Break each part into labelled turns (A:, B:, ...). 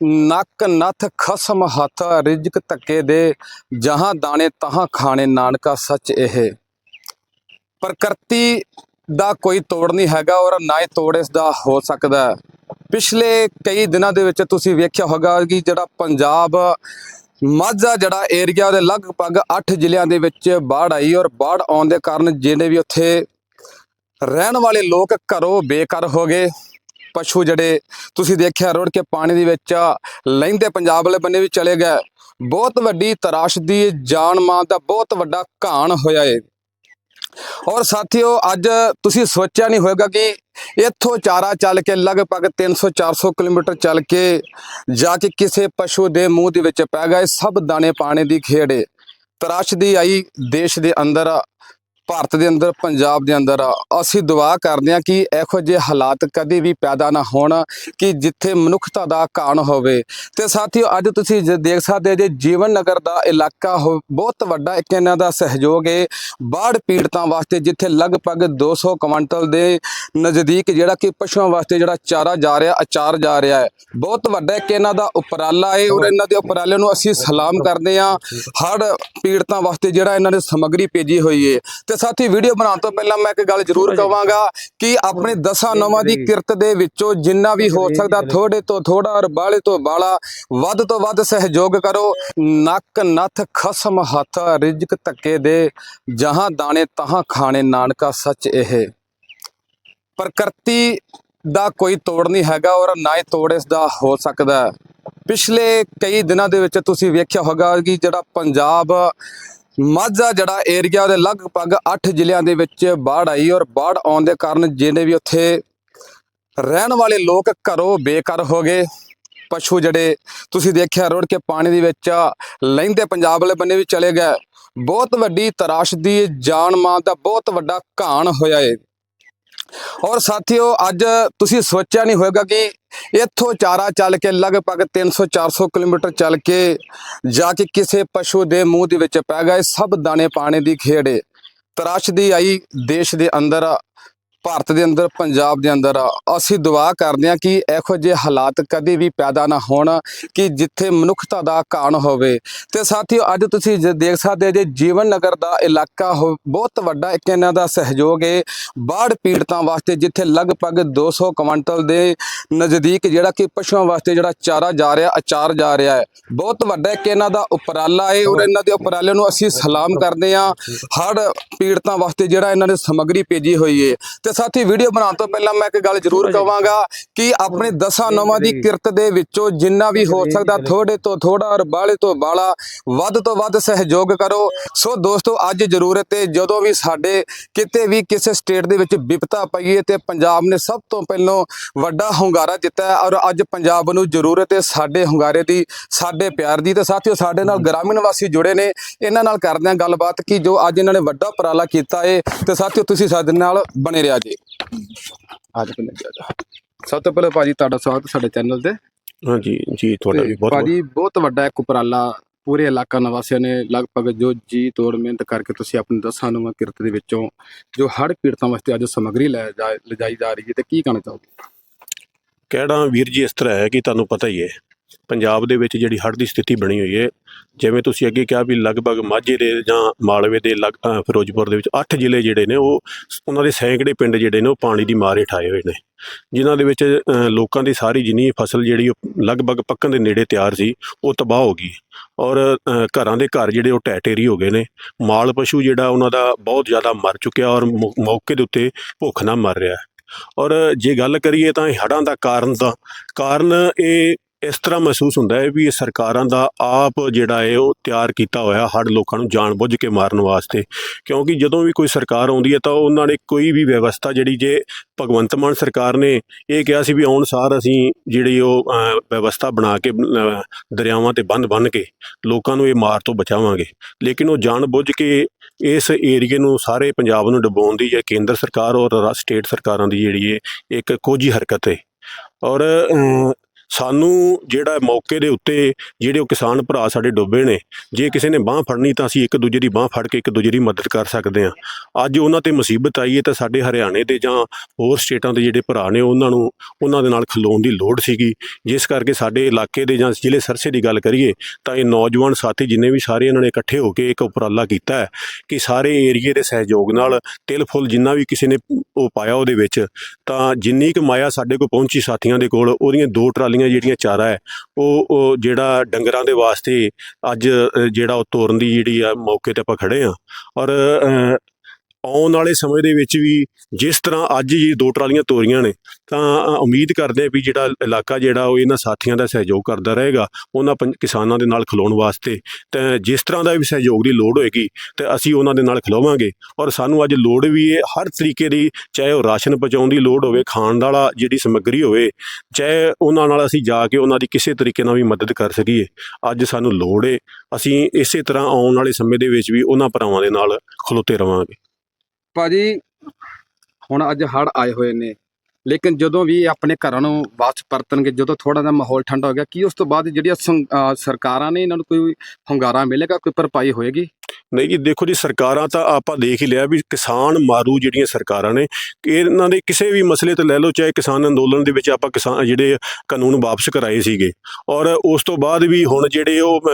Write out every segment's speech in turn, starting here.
A: ਨੱਕ ਨੱਥ ਖਸਮ ਹੱਥ, ਰਿਜਕ ਧੱਕੇ ਦੇ, ਜਹਾਂ ਦਾਣੇ ਤਹਾਂ ਖਾਣੇ, ਨਾਨਕਾ ਸੱਚ ਇਹ। ਪ੍ਰਕਿਰਤੀ ਦਾ ਕੋਈ ਤੋੜ ਨਹੀਂ ਹੈਗਾ ਔਰ ਨਾ ਹੀ ਤੋੜ ਇਸ ਦਾ ਹੋ ਸਕਦਾ ਪਿਛਲੇ ਕਈ ਦਿਨਾਂ ਦੇ ਵਿੱਚ ਤੁਸੀਂ ਵੇਖਿਆ ਹੋਗਾ ਕਿ ਜਿਹੜਾ ਪੰਜਾਬ ਮਾਝਾ ਜਿਹੜਾ ਏਰੀਆ ਉਹਦੇ ਲਗਭਗ 8 ਜ਼ਿਲ੍ਹਿਆਂ ਦੇ ਵਿੱਚ ਬਾੜ ਆਈ ਔਰ ਬਾੜ ਆਉਣ ਦੇ ਕਾਰਨ ਜਿਹੜੇ ਵੀ ਉੱਥੇ ਰਹਿਣ ਵਾਲੇ ਲੋਕ ਘਰੋਂ ਬੇਕਾਰ ਹੋ ਗਏ। ਪਸ਼ੂ ਜਿਹੜੇ ਤੁਸੀਂ ਦੇਖਿਆ ਰੋੜ ਕੇ ਪਾਣੀ ਦੇ ਵਿੱਚ ਲਹਿੰਦੇ ਪੰਜਾਬ ਵਾਲੇ ਬੰਨੇ ਵੀ ਚਲੇ ਗਏ। ਬਹੁਤ ਵੱਡੀ ਤਰਾਸ਼ ਦੀ ਜਾਨ ਮਾਲ ਦਾ ਬਹੁਤ ਵੱਡਾ ਘਾਣ ਹੋਇਆ ਏ। ਔਰ ਸਾਥੀਓ, ਅੱਜ ਤੁਸੀਂ ਸੋਚਿਆ ਨਹੀਂ ਹੋਵੇਗਾ ਕਿ ਇੱਥੋਂ ਚਾਰਾ ਚੱਲ ਕੇ ਲਗਭਗ 300 400 ਕਿਲੋਮੀਟਰ ਚੱਲ ਕੇ ਜਾ ਕੇ ਕਿਸੇ ਪਸ਼ੂ ਦੇ ਮੂੰਹ ਦੇ ਵਿੱਚ ਪੈ ਗਏ। ਸਭ ਦਾਣੇ ਪਾਣੇ ਦੀ ਖੇੜੇ ਤਰਾਸ਼ ਦੀ ਆਈ ਦੇਸ਼ ਦੇ ਅੰਦਰ ਭਾਰਤ ਦੇ ਅੰਦਰ, ਪੰਜਾਬ ਦੇ ਅੰਦਰ ਅਸੀਂ ਦੁਆ ਕਰਦੇ ਹਾਂ ਕਿ ਇਹੋ ਜਿਹੇ ਹਾਲਾਤ ਕਦੇ ਵੀ ਪੈਦਾ ਨਾ ਹੋਣ ਕਿ ਜਿੱਥੇ ਮਨੁੱਖਤਾ ਦਾ ਕਾਣ ਹੋਵੇ। ਤੇ ਸਾਥੀਓ, ਅੱਜ ਤੁਸੀਂ ਦੇਖ ਸਕਦੇ ਹੋ, ਜੇ ਜੀਵਨ ਨਗਰ ਦਾ ਇਲਾਕਾ ਹੋ- ਬਹੁਤ ਵੱਡਾ ਇੱਕ ਇਹਨਾਂ ਦਾ ਸਹਿਯੋਗ ਹੈ ਬਾੜ ਪੀੜਤਾਂ ਵਾਸਤੇ, ਜਿੱਥੇ ਲਗਭਗ 200 ਕੁਇੰਟਲ ਦੇ ਨਜ਼ਦੀਕ ਜਿਹੜਾ ਕਿ ਪਸ਼ੂਆਂ ਵਾਸਤੇ ਜਿਹੜਾ ਚਾਰਾ ਜਾ ਰਿਹਾ, ਅਚਾਰ ਜਾ ਰਿਹਾ ਹੈ। ਬਹੁਤ ਵੱਡਾ ਇੱਕ ਇਹਨਾਂ ਦਾ ਉਪਰਾਲਾ ਹੈ ਔਰ ਇਹਨਾਂ ਦੇ ਉਪਰਾਲੇ ਨੂੰ ਅਸੀਂ ਸਲਾਮ ਕਰਦੇ ਹਾਂ। ਹੜ ਪੀੜਤਾਂ ਵਾਸਤੇ ਜਿਹੜਾ ਇਹਨਾਂ ਨੇ ਸਮੱਗਰੀ ਭੇਜੀ ਹੋਈ ਹੈ ਤੇ ਸਾਥੀ ਵੀਡੀਓ ਬਣਾਉਣ ਤੋਂ ਪਹਿਲਾਂ ਮੈਂ ਇੱਕ ਗੱਲ ਜ਼ਰੂਰ ਕਵਾਂਗਾ ਕਿ ਆਪਣੇ ਦਸਾਂ ਨਵਾਂ ਦੀ ਕਿਰਤ ਦੇ ਵਿੱਚੋਂ ਜਿੰਨਾ ਵੀ ਹੋ ਸਕਦਾ ਥੋੜੇ ਤੋਂ ਥੋੜਾ ਔਰ ਬਾਲੇ ਤੋਂ ਬਾਲਾ ਵੱਧ ਤੋਂ ਵੱਧ ਸਹਿਯੋਗ ਕਰੋ। ਨੱਕ ਨੱਥ ਖਸਮ ਹੱਥ ਰਿਜਕ ਧੱਕੇ ਦੇ ਜਹਾਂ ਦਾਣੇ ਤਹਾਂ ਖਾਣੇ ਨਾਨਕਾ ਸੱਚ ਇਹ। ਪ੍ਰਕਿਰਤੀ ਦਾ ਕੋਈ ਤੋੜ ਨਹੀਂ ਹੈਗਾ ਔਰ ਨਾ ਹੀ ਤੋੜ ਇਸ ਦਾ ਹੋ ਸਕਦਾ। ਪਿਛਲੇ ਕਈ ਦਿਨਾਂ ਦੇ ਵਿੱਚ ਤੁਸੀਂ ਵੇਖਿਆ ਹੋਗਾ ਕਿ ਜਿਹੜਾ ਪੰਜਾਬ ਮਾਝਾ ਜਿਹੜਾ ਏਰੀਆ ਦੇ ਲਗਭਗ 8 ਜ਼ਿਲ੍ਹਿਆਂ ਦੇ ਵਿੱਚ ਬਾੜ ਆਈ ਔਰ ਬਾੜ ਆਉਣ ਦੇ ਕਾਰਨ ਜਿਹੜੇ ਵੀ ਉੱਥੇ ਰਹਿਣ ਵਾਲੇ ਲੋਕ ਘਰੋਂ ਬੇਕਾਰ ਹੋ ਗਏ। ਪਸ਼ੂ ਜਿਹੜੇ ਤੁਸੀਂ ਦੇਖਿਆ ਰੋੜ ਕੇ ਪਾਣੀ ਦੇ ਵਿੱਚ ਲਹਿੰਦੇ ਪੰਜਾਬ ਵਾਲੇ ਬੰਨੇ ਵੀ ਚਲੇ ਗਏ। ਬਹੁਤ ਵੱਡੀ ਤਰਾਸ਼ ਦੀ ਜਾਨ ਮਾਲ ਦਾ ਬਹੁਤ ਵੱਡਾ ਘਾਣ ਹੋਇਆ ਏ। ਔਰ ਸਾਥੀਓ, ਅੱਜ ਤੁਸੀਂ ਸੋਚਿਆ ਨਹੀਂ ਹੋਵੇਗਾ ਕਿ ਇੱਥੋਂ ਚਾਰਾ ਚੱਲ ਕੇ ਲਗਭਗ 300 400 ਕਿਲੋਮੀਟਰ ਚੱਲ ਕੇ ਜਾ ਕੇ ਕਿਸੇ ਪਸ਼ੂ ਦੇ ਮੂੰਹ ਦੇ ਵਿੱਚ ਪੈ ਗਏ। ਸਭ ਦਾਣੇ ਪਾਣੇ ਦੀ ਖੇੜੇ ਤਰਾਸ਼ ਦੀ ਆਈ, ਦੇਸ਼ ਦੇ ਅੰਦਰ ਭਾਰਤ ਦੇ ਅੰਦਰ, ਪੰਜਾਬ ਦੇ ਅੰਦਰ ਅਸੀਂ ਦੁਆ ਕਰਦੇ ਹਾਂ ਕਿ ਇਹੋ ਜਿਹੇ ਹਾਲਾਤ ਕਦੇ ਵੀ ਪੈਦਾ ਨਾ ਹੋਣ ਕਿ ਜਿੱਥੇ ਮਨੁੱਖਤਾ ਦਾ ਕਾਣ ਹੋਵੇ। ਤੇ ਸਾਥੀਓ, ਅੱਜ ਤੁਸੀਂ ਜ- ਦੇਖ ਸਕਦੇ ਹੋ ਜੇ ਜੀਵਨ ਨਗਰ ਦਾ ਇਲਾਕਾ ਹੋ- ਬਹੁਤ ਵੱਡਾ ਇੱਕ ਇਹਨਾਂ ਦਾ ਸਹਿਯੋਗ ਹੈ ਬਾੜ ਪੀੜਤਾਂ ਵਾਸਤੇ, ਜਿੱਥੇ ਲਗਭਗ 200 ਕੁਇੰਟਲ ਦੇ ਨਜ਼ਦੀਕ ਜਿਹੜਾ ਕਿ ਪਸ਼ੂਆਂ ਵਾਸਤੇ ਜਿਹੜਾ ਚਾਰਾ ਜਾ ਰਿਹਾ, ਅਚਾਰ ਜਾ ਰਿਹਾ ਹੈ। ਬਹੁਤ ਵੱਡਾ ਇੱਕ ਇਹਨਾਂ ਦਾ ਉਪਰਾਲਾ ਹੈ ਔਰ ਇਹਨਾਂ ਦੇ ਉਪਰਾਲੇ ਨੂੰ ਅਸੀਂ ਸਲਾਮ ਕਰਦੇ ਹਾਂ। ਹੜ ਪੀੜਤਾਂ ਵਾਸਤੇ ਜਿਹੜਾ ਇਹਨਾਂ ਨੇ ਸਮੱਗਰੀ ਭੇਜੀ ਹੋਈ ਹੈ। ਤੇ ਸਾਥੀ ਵੀਡੀਓ ਬਣਾਉਣ ਤੋਂ ਪਹਿਲਾਂ ਮੈਂ ਇੱਕ ਗੱਲ ਜ਼ਰੂਰ ਕਵਾਂਗਾ ਕਿ ਆਪਣੇ ਦਸਾਂ ਨਵਾਂ ਦੀ ਕਿਰਤ ਦੇ ਵਿੱਚੋਂ ਜਿੰਨਾ ਵੀ ਹੋ ਸਕਦਾ ਥੋੜੇ ਤੋਂ ਥੋੜਾ ਔਰ ਬਾਲੇ ਤੋਂ ਬਾਲਾ ਵੱਧ ਤੋਂ ਵੱਧ ਸਹਿਯੋਗ ਕਰੋ। ਸੋ ਦੋਸਤੋ ਅੱਜ ਜ਼ਰੂਰਤ ਹੈ ਜਦੋਂ ਵੀ ਸਾਡੇ ਕਿਤੇ ਵੀ ਕਿਸੇ ਸਟੇਟ ਦੇ ਵਿੱਚ ਵਿਪਤਾ ਪਈ ਹੈ ਤੇ ਪੰਜਾਬ ਨੇ ਸਭ ਤੋਂ ਪਹਿਲਾਂ ਵੱਡਾ ਹੁੰਗਾਰਾ ਦਿੱਤਾ ਔਰ ਅੱਜ ਪੰਜਾਬ ਨੂੰ ਜ਼ਰੂਰਤ ਹੈ ਸਾਡੇ ਹੁੰਗਾਰੇ ਦੀ ਸਾਡੇ ਪਿਆਰ ਦੀ। ਤੇ ਸਾਥੀਓ ਸਾਡੇ ਨਾਲ ਗ੍ਰਾਮੀਣ ਵਾਸੀ ਜੁੜੇ ਨੇ। ਇਹਨਾਂ ਨਾਲ ਕਰਦੇ ਹਾਂ ਗੱਲਬਾਤ ਕਿ ਜੋ ਅੱਜ ਇਹਨਾਂ ਨੇ ਵੱਡਾ ਉਪਰਾਲਾ ਕੀਤਾ ਹੈ। ਤੇ ਸਾਥੀਓ ਤੁਸੀਂ ਸਾਡੇ ਨਾਲ ਬਣੇ ਰਿਹਾ ਜੀ ਅੱਜ ਬੰਨੇ ਜਾ। ਸਭ ਤੋਂ ਪਹਿਲਾਂ ਭਾਜੀ ਤੁਹਾਡਾ ਸਵਾਗਤ ਸਾਡੇ ਚੈਨਲ ਤੇ।
B: ਹਾਂਜੀ ਜੀ ਤੁਹਾਡਾ ਵੀ ਬਹੁਤ
A: ਭਾਜੀ ਬਹੁਤ ਵੱਡਾ ਇੱਕ ਉਪਰਾਲਾ ਪੂਰੇ ਇਲਾਕਾ ਨਿਵਾਸੀਆਂ ਨੇ ਲਗਭਗ ਜੋ ਜੀ ਤੋੜ ਮਿਹਨਤ ਕਰਕੇ ਤੁਸੀਂ ਆਪਣੇ ਦਸਾਂ ਨਵਾਂ ਕਿਰਤ ਦੇ ਵਿੱਚੋਂ ਜੋ ਹੜ ਪੀੜਤਾਂ ਵਾਸਤੇ ਅੱਜ ਸਮੱਗਰੀ ਲੈ ਜਾ ਲਿਜਾਈ ਜਾ ਰਹੀ ਹੈ ਤੇ ਕੀ ਕਹਿਣਾ ਚਾਹੋਗੇ?
B: ਕਹਿਣਾ ਵੀਰ ਜੀ ਇਸ ਤਰ੍ਹਾਂ ਹੈ ਕਿ ਤੁਹਾਨੂੰ ਪਤਾ ਹੀ ਹੈ ਪੰਜਾਬ ਦੇ ਵਿੱਚ ਜਿਹੜੀ ਹੜ੍ਹ ਦੀ ਸਥਿਤੀ ਬਣੀ ਹੋਈ ਹੈ, ਜਿਵੇਂ ਤੁਸੀਂ ਅੱਗੇ ਕਿਹਾ ਵੀ ਲਗਭਗ ਮਾਝੇ ਦੇ ਜਾਂ ਮਾਲਵੇ ਦੇ ਲਗ ਫਿਰੋਜ਼ਪੁਰ ਦੇ ਵਿੱਚ 8 ਜ਼ਿਲ੍ਹੇ ਜਿਹੜੇ ਨੇ, ਉਹ ਉਹਨਾਂ ਦੇ ਸੈਂਕੜੇ ਪਿੰਡ ਜਿਹੜੇ ਨੇ, ਉਹ ਪਾਣੀ ਦੀ ਮਾਰ ਹੇਠ ਆਏ ਹੋਏ ਨੇ। ਜਿਨ੍ਹਾਂ ਦੇ ਵਿੱਚ ਲੋਕਾਂ ਦੀ ਸਾਰੀ ਜਿੰਨੀ ਫਸਲ ਜਿਹੜੀ ਉਹ ਲਗਭਗ ਪੱਕਣ ਦੇ ਨੇੜੇ ਤਿਆਰ ਸੀ, ਉਹ ਤਬਾਹ ਹੋ ਗਈ। ਔਰ ਘਰਾਂ ਦੇ ਘਰ ਜਿਹੜੇ ਉਹ ਟੈਟੇਰੀ ਹੋ ਗਏ ਨੇ, ਮਾਲ ਪਸ਼ੂ ਜਿਹੜਾ ਉਹਨਾਂ ਦਾ ਬਹੁਤ ਜ਼ਿਆਦਾ ਮਰ ਚੁੱਕਿਆ ਔਰ ਮੌਕੇ ਦੇ ਉੱਤੇ ਭੁੱਖ ਨਾਲ ਮਰ ਰਿਹਾ। ਔਰ ਜੇ ਗੱਲ ਕਰੀਏ ਤਾਂ ਇਹ ਹੜ੍ਹਾਂ ਦਾ ਕਾਰਨ ਤਾਂ, ਕਾਰਨ ਇਹ ਇਸ ਤਰ੍ਹਾਂ ਮਹਿਸੂਸ ਹੁੰਦਾ ਹੈ ਵੀ ਇਹ ਸਰਕਾਰਾਂ ਦਾ ਆਪ ਜਿਹੜਾ ਹੈ ਉਹ ਤਿਆਰ ਕੀਤਾ ਹੋਇਆ ਹੜ੍ਹ ਲੋਕਾਂ ਨੂੰ ਜਾਣਬੁੱਝ ਕੇ ਮਾਰਨ ਵਾਸਤੇ। ਕਿਉਂਕਿ ਜਦੋਂ ਵੀ ਕੋਈ ਸਰਕਾਰ ਆਉਂਦੀ ਹੈ ਤਾਂ ਉਹਨਾਂ ਨੇ ਕੋਈ ਵੀ ਵਿਵਸਥਾ ਜਿਹੜੀ ਜੇ ਭਗਵੰਤ ਮਾਨ ਸਰਕਾਰ ਨੇ ਇਹ ਕਿਹਾ ਸੀ ਵੀ ਆਉਣ ਸਾਰ ਅਸੀਂ ਜਿਹੜੀ ਉਹ ਵਿਵਸਥਾ ਬਣਾ ਕੇ ਦਰਿਆਵਾਂ ਤੇ ਬੰਨ ਬੰਨ ਕੇ ਲੋਕਾਂ ਨੂੰ ਇਹ ਮਾਰ ਤੋਂ ਬਚਾਵਾਂਗੇ। ਲੇਕਿਨ ਉਹ ਜਾਣਬੁੱਝ ਕੇ ਇਸ ਏਰੀਏ ਨੂੰ, ਸਾਰੇ ਪੰਜਾਬ ਨੂੰ ਡੁਬੋਣ ਦੀ ਹੈ ਕੇਂਦਰ ਸਰਕਾਰ ਔਰ ਸਟੇਟ ਸਰਕਾਰਾਂ ਦੀ ਜਿਹੜੀ ਹੈ ਇੱਕ ਕੋਝੀ ਹਰਕਤ ਹੈ। ਔਰ ਸਾਨੂੰ ਜਿਹੜਾ ਮੌਕੇ ਦੇ ਉੱਤੇ ਜਿਹੜੇ ਉਹ ਕਿਸਾਨ ਭਰਾ ਸਾਡੇ ਡੁੱਬੇ ਨੇ, ਜੇ ਕਿਸੇ ਨੇ ਬਾਹ ਫੜਨੀ ਤਾਂ ਅਸੀਂ ਇੱਕ ਦੂਜੇ ਦੀ ਬਾਹ ਫੜ ਕੇ ਇੱਕ ਦੂਜੇ ਦੀ ਮਦਦ ਕਰ ਸਕਦੇ ਹਾਂ। ਅੱਜ ਉਹਨਾਂ ਤੇ ਮੁਸੀਬਤ ਆਈ ਹੈ ਤਾਂ ਸਾਡੇ ਹਰਿਆਣੇ ਦੇ ਜਾਂ ਹੋਰ ਸਟੇਟਾਂ ਦੇ ਜਿਹੜੇ ਭਰਾ ਨੇ ਉਹਨਾਂ ਨੂੰ ਉਹਨਾਂ ਦੇ ਨਾਲ ਖਲੋਣ ਦੀ ਲੋੜ ਸੀਗੀ। ਜਿਸ ਕਰਕੇ ਸਾਡੇ ਇਲਾਕੇ ਦੇ ਜਾਂ ਜ਼ਿਲ੍ਹੇ ਸਰਸੇ ਦੀ ਗੱਲ ਕਰੀਏ ਤਾਂ ਇਹ ਨੌਜਵਾਨ ਸਾਥੀ ਜਿੰਨੇ ਵੀ ਸਾਰੇ ਇਹਨਾਂ ਨੇ ਇਕੱਠੇ ਹੋ ਕੇ ਇੱਕ ਉਪਰਾਲਾ ਕੀਤਾ ਹੈ ਕਿ ਸਾਰੇ ਏਰੀਏ ਦੇ ਸਹਿਯੋਗ ਨਾਲ ਤਿਲ ਫੁੱਲ ਜਿੰਨਾ ਵੀ ਕਿਸੇ ਨੇ ਉਹ ਪਾਇਆ ਉਹਦੇ ਵਿੱਚ, ਤਾਂ ਜਿੰਨੀ ਕੁ ਮਾਇਆ ਸਾਡੇ ਕੋਲ ਪਹੁੰਚੀ ਸਾਥੀਆਂ ਦੇ ਕੋਲ, ਉਹਦੀਆਂ ਦੋ ਟਰਾਲੀਆਂ ਜਿਹੜੀਆਂ ਚਾਰਾ ਹੈ ਉਹ ਉਹ ਜਿਹੜਾ ਡੰਗਰਾਂ ਦੇ ਵਾਸਤੇ ਅੱਜ ਜਿਹੜਾ ਉਹ ਤੋਰਨ ਦੀ ਜਿਹੜੀ ਆ ਮੌਕੇ ਤੇ ਆਪਾਂ ਖੜੇ ਆ। ਔਰ ਆਉਣ ਵਾਲੇ ਸਮੇਂ ਦੇ ਵਿੱਚ ਵੀ ਜਿਸ ਤਰ੍ਹਾਂ ਅੱਜ ਹੀ ਦੋ ਟਰਾਲੀਆਂ ਤੋਰੀਆਂ ਨੇ, ਤਾਂ ਉਮੀਦ ਕਰਦੇ ਆ ਵੀ ਜਿਹੜਾ ਇਲਾਕਾ ਜਿਹੜਾ ਉਹ ਇਹਨਾਂ ਸਾਥੀਆਂ ਦਾ ਸਹਿਯੋਗ ਕਰਦਾ ਰਹੇਗਾ, ਉਹਨਾਂ ਪੰ- ਕਿਸਾਨਾਂ ਦੇ ਨਾਲ ਖਲੋਣ ਵਾਸਤੇ। ਤਾਂ ਜਿਸ ਤਰ੍ਹਾਂ ਦਾ ਵੀ ਸਹਿਯੋਗ ਦੀ ਲੋੜ ਹੋਏਗੀ, ਤੇ ਅਸੀਂ ਉਹਨਾਂ ਦੇ ਨਾਲ ਖਲੋਵਾਂਗੇ। ਔਰ ਸਾਨੂੰ ਅੱਜ ਲੋੜ ਵੀ ਹੈ ਹਰ ਤਰੀਕੇ ਦੀ, ਚਾਹੇ ਉਹ ਰਾਸ਼ਨ ਪਹੁੰਚਾਉਣ ਦੀ ਲੋੜ ਹੋਵੇ, ਖਾਣ ਵਾਲਾ ਜਿਹੜੀ ਸਮੱਗਰੀ ਹੋਵੇ, ਚਾਹੇ ਉਹਨਾਂ ਨਾਲ ਅਸੀਂ ਜਾ ਕੇ ਉਹਨਾਂ ਦੀ ਕਿਸੇ ਤਰੀਕੇ ਨਾਲ ਵੀ ਮਦਦ ਕਰ ਸਕੀਏ, ਅੱਜ ਸਾਨੂੰ ਲੋੜ ਹੈ ਅਸੀਂ ਇਸੇ ਤਰ੍ਹਾਂ ਆਉਣ ਵਾਲੇ ਸਮੇਂ ਦੇ ਵਿੱਚ ਵੀ ਉਹਨਾਂ ਭਰਾਵਾਂ ਦੇ ਨਾਲ ਖਲੋਤੇ ਰਵਾਂਗੇ।
A: ਭਾਜੀ, ਹੁਣ ਅੱਜ ਹੜ ਆਏ ਹੋਏ ਨੇ। ਲੇਕਿਨ ਜਦੋਂ ਵੀ ਆਪਣੇ ਘਰਾਂ ਨੂੰ ਵਾਪਸ ਪਰਤਣਗੇ, ਜਦੋਂ ਥੋੜਾ ਜਿਹਾ ਮਾਹੌਲ ਠੰਡਾ ਹੋ ਗਿਆ, ਕੀ ਉਸ ਤੋਂ ਬਾਅਦ ਜਿਹੜੀਆਂ ਸੰ- ਸਰਕਾਰਾਂ ਨੇ ਇਹਨਾਂ ਨੂੰ ਕੋਈ ਹੁੰਗਾਰਾ ਮਿਲੇਗਾ, ਕੋਈ ਭਰਪਾਈ ਹੋਏਗੀ?
B: ਨਹੀਂ ਜੀ ਦੇਖੋ ਜੀ ਸਰਕਾਰਾਂ ਤਾਂ ਆਪਾਂ ਦੇਖ ਹੀ ਲਿਆ ਵੀ ਕਿਸਾਨ ਮਾਰੂ ਜਿਹੜੀਆਂ ਸਰਕਾਰਾਂ ਨੇ, ਇਹਨਾਂ ਦੇ ਕਿਸੇ ਵੀ ਮਸਲੇ ਤੇ ਲੈ ਲਓ, ਚਾਹੇ ਕਿਸਾਨ ਅੰਦੋਲਨ ਦੇ ਵਿੱਚ ਆਪਾਂ ਕਿਸਾਨ ਜਿਹੜੇ ਕਾਨੂੰਨ ਵਾਪਸ ਕਰਾਏ ਸੀਗੇ। ਔਰ ਉਸ ਤੋਂ ਬਾਅਦ ਵੀ ਹੁਣ ਜਿਹੜੇ ਉਹ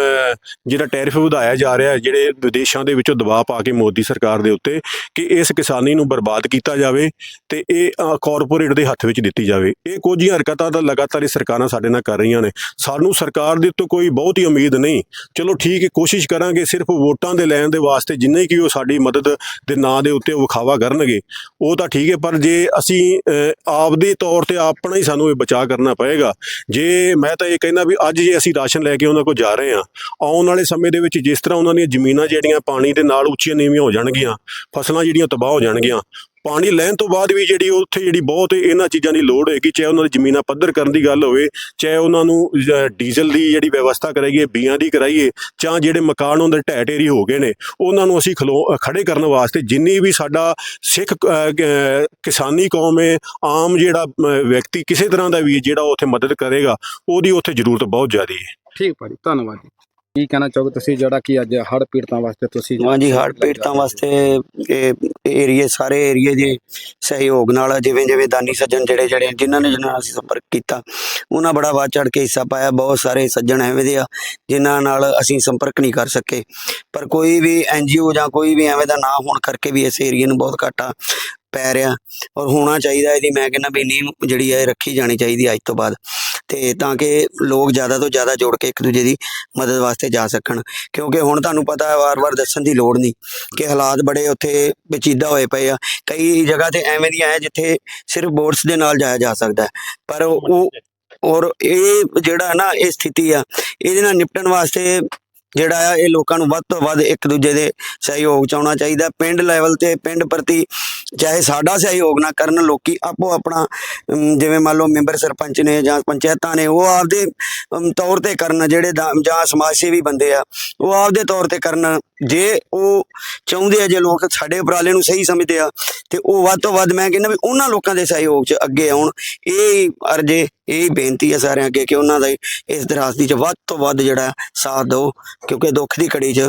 B: ਜਿਹੜਾ ਟੈਰਿਫ ਵਧਾਇਆ ਜਾ ਰਿਹਾ, ਜਿਹੜੇ ਵਿਦੇਸ਼ਾਂ ਦੇ ਵਿੱਚੋਂ ਦਬਾਅ ਪਾ ਕੇ ਮੋਦੀ ਸਰਕਾਰ ਦੇ ਉੱਤੇ, ਕਿ ਇਸ ਕਿਸਾਨੀ ਨੂੰ ਬਰਬਾਦ ਕੀਤਾ ਜਾਵੇ ਤੇ ਇਹ ਕਾਰਪੋਰੇਟ ਦੇ ਹੱਥ ਵਿੱਚ ਦਿੱਤੀ ਜਾਵੇ। ਇਹ ਕੁਝ ਹਰਕਤਾਂ ਤਾਂ ਲਗਾਤਾਰ ਇਹ ਸਰਕਾਰਾਂ ਸਾਡੇ ਨਾਲ ਕਰ ਰਹੀਆਂ ਨੇ। ਸਾਨੂੰ ਸਰਕਾਰ ਦੇ ਉੱਤੇ ਕੋਈ ਬਹੁਤੀ ਉਮੀਦ ਨਹੀਂ। ਚਲੋ ਠੀਕ ਹੈ, ਕੋਸ਼ਿਸ਼ ਕਰਾਂਗੇ ਸਿਰਫ ਵੋਟਾਂ ਦੇ ਲੈ ਲੈਣ ਦੇ ਵਾਸਤੇ ਜਿੰਨੇ ਕਿ ਉਹ ਸਾਡੀ ਮਦਦ ਦੇ ਨਾਂ ਦੇ ਉੱਤੇ ਵਿਖਾਵਾ ਕਰਨਗੇ ਉਹ ਤਾਂ ਠੀਕ ਹੈ ਪਰ ਜੇ ਅਸੀਂ ਅਹ, ਆਪਦੇ ਤੌਰ ਤੇ ਆਪਣਾ ਹੀ ਸਾਨੂੰ ਇਹ ਬਚਾਅ ਕਰਨਾ ਪਏਗਾ ਜੇ ਮੈਂ ਤਾਂ ਇਹ ਕਹਿੰਦਾ ਵੀ ਅੱਜ ਜੇ ਅਸੀਂ ਰਾਸ਼ਨ ਲੈ ਕੇ ਉਹਨਾਂ ਕੋਲ ਜਾ ਰਹੇ ਹਾਂ ਆਉਣ ਵਾਲੇ ਸਮੇਂ ਦੇ ਵਿੱਚ ਜਿਸ ਤਰ੍ਹਾਂ ਉਹਨਾਂ ਦੀਆਂ ਜ਼ਮੀਨਾਂ ਜਿਹੜੀਆਂ ਪਾਣੀ ਦੇ ਨਾਲ ਉੱਚੀਆਂ ਨੀਵੀਆਂ ਹੋ ਜਾਣਗੀਆਂ ਫਸਲਾਂ ਜਿਹੜੀਆਂ ਤਬਾਹ ਹੋ ਜਾਣਗੀਆਂ ਪਾਣੀ ਲੈਣ ਤੋਂ ਬਾਅਦ ਵੀ ਜਿਹੜੀ ਉੱਥੇ ਜਿਹੜੀ ਬਹੁਤ ਇਹਨਾਂ ਚੀਜ਼ਾਂ ਦੀ ਲੋੜ ਹੋਏਗੀ ਚਾਹੇ ਉਹਨਾਂ ਦੀ ਜ਼ਮੀਨਾਂ ਪੱਧਰ ਕਰਨ ਦੀ ਗੱਲ ਹੋਵੇ ਚਾਹੇ ਉਹਨਾਂ ਨੂੰ ਡੀਜ਼ਲ ਦੀ ਜਿਹੜੀ ਵਿਵਸਥਾ ਕਰਾਈਏ ਬੀਆਂ ਦੀ ਕਰਾਈਏ ਜਾਂ ਜਿਹੜੇ ਮਕਾਨ ਉਹਨਾਂ ਦੇ ਢਹਿ ਢੇਰੀ ਹੋ ਗਏ ਨੇ ਉਹਨਾਂ ਨੂੰ ਅਸੀਂ ਖਲੋ ਅ, ਖੜੇ ਕਰਨ ਵਾਸਤੇ ਜਿੰਨੀ ਵੀ ਸਾਡਾ ਸਿੱਖ ਕਿਸਾਨੀ ਕੌਮ ਹੈ ਆਮ ਜਿਹੜਾ ਵਿਅਕਤੀ ਕਿਸੇ ਤਰ੍ਹਾਂ ਦਾ ਵੀ ਜਿਹੜਾ ਉੱਥੇ ਮਦਦ ਕਰੇਗਾ ਉਹਦੀ ਉੱਥੇ ਜ਼ਰੂਰਤ ਬਹੁਤ ਜ਼ਿਆਦਾ ਹੈ।
A: ਠੀਕ ਭਾਜੀ ਧੰਨਵਾਦ ਜੀ। ਕੀ ਕਹਿਣਾ ਚਾਹੋਗੇ ਤੁਸੀਂ ਜਿਹੜਾ ਕਿ ਅੱਜ ਹੜ ਪੀੜਤਾਂ ਵਾਸਤੇ ਤੁਸੀਂ
C: ਹਾਂਜੀ ਹੜ੍ਹ ਪੀੜਤਾਂ ਵਾਸਤੇ ਇਹ ਏਰੀਏ ਸਾਰੇ ਏਰੀਏ ਦੇ ਸਹਿਯੋਗ ਨਾਲ ਜਿਵੇਂ ਜਿਵੇਂ ਦਾਨੀ ਸੱਜਣ ਜਿਹੜੇ ਜਿਹੜੇ ਜਿਨ੍ਹਾਂ ਨੇ ਜਿਨ੍ਹਾਂ ਨਾਲ ਅਸੀਂ ਸੰਪਰਕ ਕੀਤਾ ਉਹਨਾਂ ਬੜਾ ਵੱਧ ਚੜ ਕੇ ਹਿੱਸਾ ਪਾਇਆ। ਬਹੁਤ ਸਾਰੇ ਸੱਜਣ ਐਵੇਂ ਦੇ ਆ ਜਿਨ੍ਹਾਂ ਨਾਲ ਅਸੀਂ ਸੰਪਰਕ ਨਹੀਂ ਕਰ ਸਕੇ। ਪਰ ਕੋਈ ਵੀ ਐਨਜੀਓ ਜਾਂ ਕੋਈ ਵੀ ਐਵੇਂ ਦਾ ਨਾ ਹੋਣ ਕਰਕੇ ਵੀ ਇਸ ਏਰੀਏ ਨੂੰ ਬਹੁਤ ਘਾਟਾ ਪੈ ਰਿਹਾ। ਔਰ ਹੋਣਾ ਚਾਹੀਦਾ ਇਹਦੀ ਮੈਂ ਕਹਿੰਦਾ ਵੀ ਨੀਮ ਜਿਹੜੀ ਹੈ ਰੱਖੀ ਜਾਣੀ ਚਾਹੀਦੀ ਅੱਜ ਤੋਂ ਬਾਅਦ। ਤੇ ਤਾਂ ਕਿ ਲੋਕ ਜ਼ਿਆਦਾ ਤੋਂ ਜ਼ਿਆਦਾ ਜੋੜ ਕੇ ਇੱਕ ਦੂਜੇ ਦੀ ਮਦਦ ਵਾਸਤੇ ਜਾ ਸਕਣ। ਕਿਉਂਕਿ ਹੁਣ ਤੁਹਾਨੂੰ ਪਤਾ ਹੈ, ਵਾਰ-ਵਾਰ ਦੱਸਣ ਦੀ ਲੋੜ ਨਹੀਂ ਕਿ ਹਾਲਾਤ ਬੜੇ ਉੱਥੇ ਪੇਚੀਦਾ ਹੋਏ ਪਏ ਆ। ਕਈ ਜਗ੍ਹਾ ਤੇ ਐਵੇਂ ਦੀਆਂ ਹੈ ਜਿੱਥੇ ਸਿਰਫ ਬੋਰਡਸ ਦੇ ਨਾਲ ਜਾਇਆ ਜਾ ਸਕਦਾ ਪਰ ਉਹ ਔਰ ਇਹ ਜਿਹੜਾ ਨਾ ਇਹ ਸਥਿਤੀ ਆ, ਇਹਦੇ ਨਾਲ ਨਿਪਟਣ ਵਾਸਤੇ ਜਿਹੜਾ ਆ, ਇਹ ਲੋਕਾਂ ਨੂੰ ਵੱਧ ਤੋਂ ਵੱਧ ਇੱਕ ਦੂਜੇ ਦੇ ਸਹਿਯੋਗ ਚਾਉਣਾ ਚਾਹੀਦਾ। ਪਿੰਡ ਲੈਵਲ ਤੇ ਪਿੰਡ ਪ੍ਰਤੀ ਚਾਹੇ ਸਾਡਾ ਸਹਿਯੋਗ ਨਾ ਕਰਨ, ਲੋਕੀ ਆਪੋ ਆਪਣਾ ਜਿਵੇਂ ਮੰਨ ਲਓ ਮੈਂਬਰ ਸਰਪੰਚ ਨੇ ਜਾਂ ਪੰਚਾਇਤਾਂ ਨੇ, ਉਹ ਆਪਦੇ ਤੌਰ ਤੇ ਕਰਨ ਜਿਹੜੇ ਜਾਂ ਸਮਾਜ ਸੇਵੀ ਬੰਦੇ ਆ, ਉਹ ਆਪਦੇ ਤੌਰ ਤੇ ਕਰਨ। ਜੇ ਉਹ ਚਾਹੁੰਦੇ ਆ ਜੇ ਲੋਕ ਸਾਡੇ ਉਪਰਾਲੇ ਨੂੰ ਸਹੀ ਸਮਝਦੇ ਆ ਤੇ ਉਹ ਵੱਧ ਤੋਂ ਵੱਧ ਮੈਂ ਕਹਿੰਦਾ ਵੀ ਉਹਨਾਂ ਲੋਕਾਂ ਦੇ ਸਹਿਯੋਗ 'ਚ ਅੱਗੇ ਆਉਣ। ਇਹ ਅਰਜੇ ਇਹ ਬੇਨਤੀ ਹੈ ਸਾਰਿਆਂ ਅੱਗੇ ਕਿ ਉਹਨਾਂ ਦਾ ਇਸ ਦਰਾਸਤੀ 'ਚ ਵੱਧ ਤੋਂ ਵੱਧ ਜਿਹੜਾ ਸਾਥ ਦਿਓ ਕਿਉਂਕਿ ਦੁੱਖ ਦੀ ਘੜੀ 'ਚ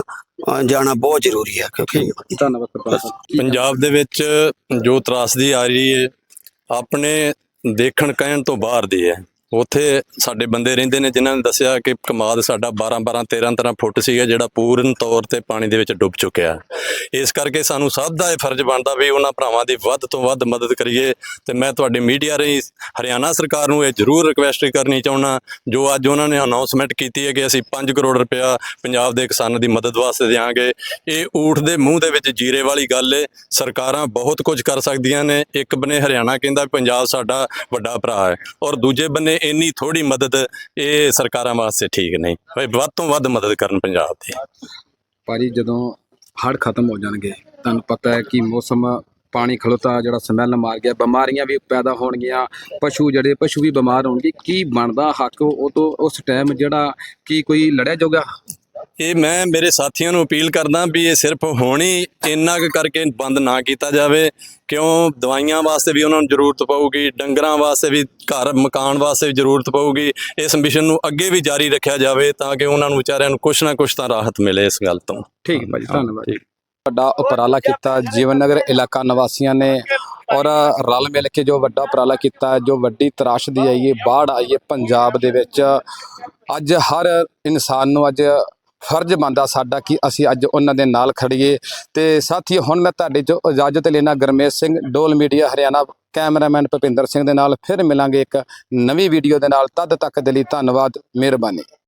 C: ਜਾਣਾ ਬਹੁਤ ਜ਼ਰੂਰੀ ਹੈ ਕਿਉਂਕਿ
A: ਧੰਨਵਾਦ
D: ਪੰਜਾਬ ਦੇ ਵਿੱਚ ਜੋ ਤਰਾਸਦੀ ਆ ਰਹੀ ਹੈ ਆਪਣੇ ਦੇਖਣ ਕਹਿਣ ਤੋਂ ਬਾਹਰ ਦੀ ਹੈ। ਉੱਥੇ ਸਾਡੇ ਬੰਦੇ ਰਹਿੰਦੇ ਨੇ ਜਿਨ੍ਹਾਂ ਨੇ ਦੱਸਿਆ ਕਿ ਕਮਾਦ ਸਾਡਾ 12 12 13 13 ਫੁੱਟ ਸੀਗਾ, ਜਿਹੜਾ ਪੂਰਨ ਤੌਰ ਤੇ ਪਾਣੀ ਦੇ ਵਿੱਚ ਡੁੱਬ ਚੁੱਕਿਆ ਇਸ ਕਰਕੇ ਸਾਨੂੰ ਸਭ ਦਾ ਇਹ ਫਰਜ਼ ਬਣਦਾ ਵੀ ਉਹਨਾਂ ਭਰਾਵਾਂ ਦੀ ਵੱਧ ਤੋਂ ਵੱਧ ਮਦਦ ਕਰੀਏ ਤੇ ਮੈਂ ਤੁਹਾਡੇ ਮੀਡੀਆ ਰਾਹੀਂ ਹਰਿਆਣਾ ਸਰਕਾਰ ਨੂੰ ਇਹ ਜ਼ਰੂਰ ਰਿਕਵੈਸਟ ਕਰਨੀ ਚਾਹੁੰਦਾ ਜੋ ਅੱਜ ਉਹਨਾਂ ਨੇ ਅਨਾਉਂਸਮੈਂਟ ਕੀਤੀ ਹੈ ਕਿ ਅਸੀਂ 5 ਕਰੋੜ ਰੁਪਇਆ ਪੰਜਾਬ ਦੇ ਕਿਸਾਨਾਂ ਦੀ ਮਦਦ ਵਾਸਤੇ ਦੇਵਾਂਗੇ ਇਹ ਊਠ ਦੇ ਮੂੰਹ ਦੇ ਵਿੱਚ ਜੀਰੇ ਵਾਲੀ ਗੱਲ ਏ, ਸਰਕਾਰਾਂ ਬਹੁਤ ਕੁਝ ਕਰ ਸਕਦੀਆਂ ਨੇ। ਇੱਕ ਬਨੇ ਹਰਿਆਣਾ ਕਹਿੰਦਾ ਪੰਜਾਬ ਸਾਡਾ ਵੱਡਾ ਭਰਾ ਹੈ ਔਰ ਦੂਜੇ ਬੰਨੇ ਇੰਨੀ ਥੋੜੀ ਮਦਦ ਇਹ ਸਰਕਾਰਾਂ ਵਾਸਤੇ ਠੀਕ ਨਹੀਂ। ਭਾਈ, ਵੱਧ ਤੋਂ ਵੱਧ ਮਦਦ ਕਰਨ ਪੰਜਾਬ ਦੀ।
A: ਭਾਜੀ, ਜਦੋਂ ਹੜ ਖਤਮ ਹੋ ਜਾਣਗੇ, ਤੁਹਾਨੂੰ ਪਤਾ ਹੈ ਕਿ ਮੌਸਮ, ਪਾਣੀ ਖਲੋਤਾ, ਜਿਹੜਾ ਸਮੈਲ ਮਾਰ ਗਿਆ, ਬਿਮਾਰੀਆਂ ਵੀ ਪੈਦਾ ਹੋਣਗੀਆਂ, ਪਸ਼ੂ ਜਿਹੜੇ, ਪਸ਼ੂ ਵੀ ਬਿਮਾਰ ਹੋਣਗੇ, ਕੀ ਬਣਦਾ ਹੱਕ ਉਹ ਤੋਂ ਉਸ ਟਾਈਮ ਜਿਹੜਾ ਕੀ ਕੋਈ ਲੜਿਆ ਜਾਊਗਾ
D: ਇਹ ਮੈਂ ਮੇਰੇ ਸਾਥੀਆਂ ਨੂੰ ਅਪੀਲ ਕਰਦਾ ਵੀ ਇਹ ਸਿਰਫ ਹੁਣ ਹੀ ਇੰਨਾ ਕੁ ਕਰਕੇ ਬੰਦ ਨਾ ਕੀਤਾ ਜਾਵੇ। ਕਿਉਂ? ਦਵਾਈਆਂ ਵਾਸਤੇ ਵੀ ਉਹਨਾਂ ਨੂੰ ਜ਼ਰੂਰਤ ਪਊਗੀ ਡੰਗਰਾਂ ਵਾਸਤੇ ਵੀ ਘਰ ਮਕਾਨ ਵਾਸਤੇ ਵੀ ਜ਼ਰੂਰਤ ਪਊਗੀ। ਇਸ ਮਿਸ਼ਨ ਨੂੰ ਅੱਗੇ ਵੀ ਜਾਰੀ ਰੱਖਿਆ ਜਾਵੇ ਤਾਂ ਕਿ ਉਹਨਾਂ ਨੂੰ ਵਿਚਾਰਿਆਂ ਨੂੰ ਕੁਛ ਨਾ ਕੁਛ ਤਾਂ ਰਾਹਤ ਮਿਲੇ ਇਸ ਗੱਲ ਤੋਂ।
A: ਠੀਕ ਭਾਜੀ ਧੰਨਵਾਦ। ਵੱਡਾ ਉਪਰਾਲਾ ਕੀਤਾ ਜੀਵਨ ਨਗਰ ਇਲਾਕਾ ਨਿਵਾਸੀਆਂ ਨੇ ਔਰ ਰਲ ਮਿਲ ਕੇ ਜੋ ਵੱਡਾ ਉਪਰਾਲਾ ਕੀਤਾ ਜੋ ਵੱਡੀ ਤਰਾਸ਼ਦੀ ਆਈ ਹੈ ਬਾੜ ਆਈ ਹੈ ਪੰਜਾਬ ਦੇ ਵਿੱਚ। ਅੱਜ ਹਰ ਇਨਸਾਨ ਨੂੰ ਅੱਜ ਫਰਜ਼ ਬਣਦਾ ਸਾਡਾ ਕਿ ਅਸੀਂ ਅੱਜ ਉਹਨਾਂ ਦੇ ਨਾਲ ਖੜੀਏ। ਤੇ ਸਾਥੀਓ, ਹੁਣ ਮੈਂ ਤੁਹਾਡੇ ਚੋਂ ਇਜਾਜ਼ਤ ਲੈਣਾ ਗਰਮੇਸ਼ ਸਿੰਘ, ਡੋਲ ਮੀਡੀਆ, ਹਰਿਆਣਾ ਕੈਮਰਾਮੈਨ ਭੁਪਿੰਦਰ ਸਿੰਘ ਦੇ ਨਾਲ। ਫਿਰ ਮਿਲਾਂਗੇ ਇੱਕ ਨਵੀਂ ਵੀਡੀਓ ਦੇ ਨਾਲ। ਤਦ ਤੱਕ ਦੇ ਲਈ ਧੰਨਵਾਦ, ਮਿਹਰਬਾਨੀ।